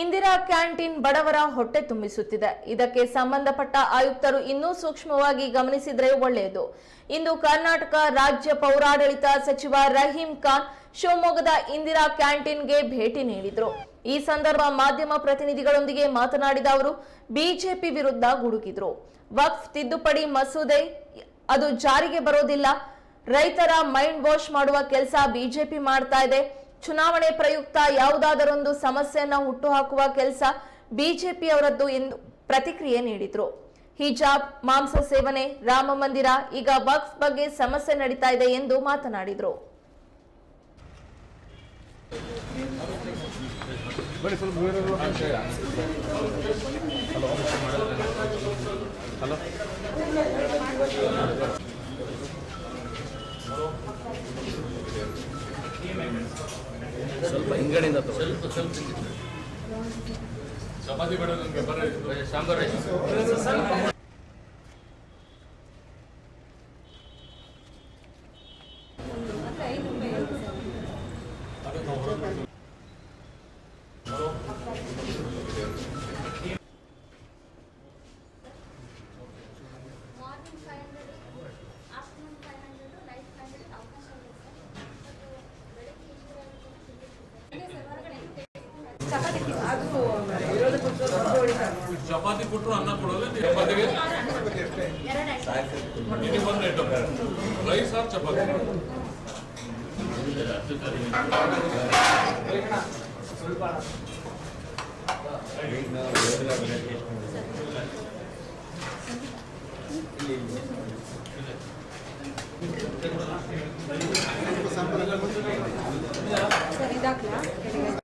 Indira canteen ಬಡವರ ಹೊಟ್ಟೆ ತುಂಬಿಸುತ್ತಿದೆ. ಇದಕ್ಕೆ ಸಂಬಂಧಪಟ್ಟ ಆಯುಕ್ತರು ಇನ್ನೂ ಸೂಕ್ಷ್ಮವಾಗಿ ಗಮನಿಸಿದರೆ ಒಳ್ಳೆಯದು. ಇಂದು ಕರ್ನಾಟಕ ರಾಜ್ಯ ಪೌರಾಡಳಿತ ಸಚಿವ ರಹೀಂ ಖಾನ್ ಶಿವಮೊಗ್ಗದ ಇಂದಿರಾ ಕ್ಯಾಂಟೀನ್ಗೆ ಭೇಟಿ ನೀಡಿದರು. ಈ ಸಂದರ್ಭ ಮಾಧ್ಯಮ ಪ್ರತಿನಿಧಿಗಳೊಂದಿಗೆ ಮಾತನಾಡಿದ ಅವರು, ಬಿಜೆಪಿ ವಿರುದ್ಧ ಗುಡುಗಿದ್ರು. ವಕ್ಫ್ ತಿದ್ದುಪಡಿ ಮಸೂದೆ ಅದು ಜಾರಿಗೆ ಬರೋದಿಲ್ಲ. ರೈತರ ಮೈಂಡ್ ವಾಶ್ ಮಾಡುವ ಕೆಲಸ ಬಿಜೆಪಿ ಮಾಡ್ತಾ ಇದೆ. ಚುನಾವಣೆ ಪ್ರಯುಕ್ತ ಯಾವುದಾದರೊಂದು ಸಮಸ್ಯೆಯನ್ನ ಹುಟ್ಟುಹಾಕುವ ಕೆಲಸ ಬಿಜೆಪಿ ಅವರದ್ದು ಎಂದು ಪ್ರತಿಕ್ರಿಯೆ ನೀಡಿದ್ರು. ಹಿಜಾಬ್, ಮಾಂಸ ಸೇವನೆ, ರಾಮ ಮಂದಿರ, ಈಗ ವಕ್ಫ್ ಬಗ್ಗೆ ಸಮಸ್ಯೆ ನಡೀತಾ ಇದೆ ಎಂದು ಮಾತನಾಡಿದ್ರು. ಸ್ವಲ್ಪ ಹಿಂಗಡೆಯಿಂದ. ಸ್ವಲ್ಪ ಸ್ವಲ್ಪ ಚಪಾತಿ ಬೇಡ ನನಗೆ ಬರ ಸಾಂಬಾರ್ ರೈಸ್ ಚಪಾತಿ ಕೊಟ್ಟರು ಅನ್ನ ಕೊಡೋದು ಚಪಾತಿಗೆ? Rice R chapati? ಸರ್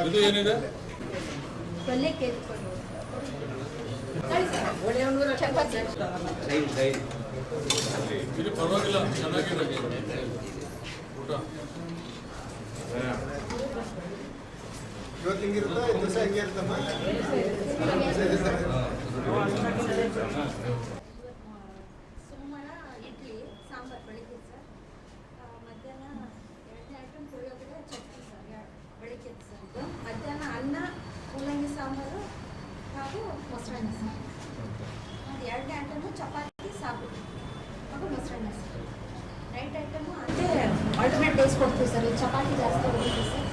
ಇದು ಏನಿದೆ? ಇದು ಪರವಾಗಿಲ್ಲ ಚೆನ್ನಾಗಿದೆ. ಊಟ. ಇವತ್ತು ಹಿಂಗಿರುತ್ತಾ? ದಿವಸ ಹಿಂಗೆ ಇರುತ್ತಮ್ಮ ಸೋಮವಾರ ಇಡ್ಲಿ ಸಾಂಬಾರ್ ಬೆಳಿಗ್ಗೆ ಸರ್ ಆ, ಮಧ್ಯಾಹ್ನ ಎರಡನೇ ಐಟಮ್ ಪುಳಿಯೋಗರೆ ಚಟ್ನಿ ಸರ್ ಎರ್ಡ್- ಬೆಳಿಗ್ಗೆ ಸರ್ ಇದು ಮಧ್ಯಾಹ್ನ ಅನ್ನ ಮೂಲಂಗಿ ಸಾಂಬಾರು ಹಾಗೂ ಮೊಸರನ್ನ ಸರ್. ಅದು ಎರಡನೇ ಐಟಮು ಚಪಾತಿ ಸಾಗು. ಹಾಗೂ ಮೊಸರನ್ನ ಸರ್. ರೈಟ್ ಐಟಮು ಅದೇ ಆಲ್ಟರ್ನೇಟ್ ಡೇಸ್ ಕೊಡ್ತೀವಿ ಸರ್. ಚಪಾತಿ ಜಾಸ್ತಿ ಹೋಗುತ್ತೆ ಸರ್.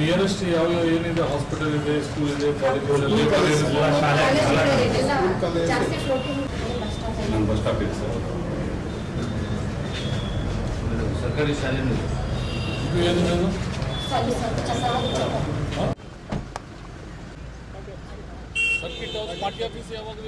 ನಿಯರೆಸ್ಟ್ ಯಾವ ಏನಿದೆ? ಹಾಸ್ಪಿಟಲ್ ಇದೆ ಸ್ಕೂಲ್ ಇದೆ ಕಾಲೇಜ್ ಬಸ್ ಸ್ಟಾಪ್ ಇದೆ ಸರ್. ಸರ್ಕಾರಿ ಶಾಲೆ ಇದು ಏನಿದೆ ಸರಿ sir chapati circuit house party office ಯಾವಾಗ?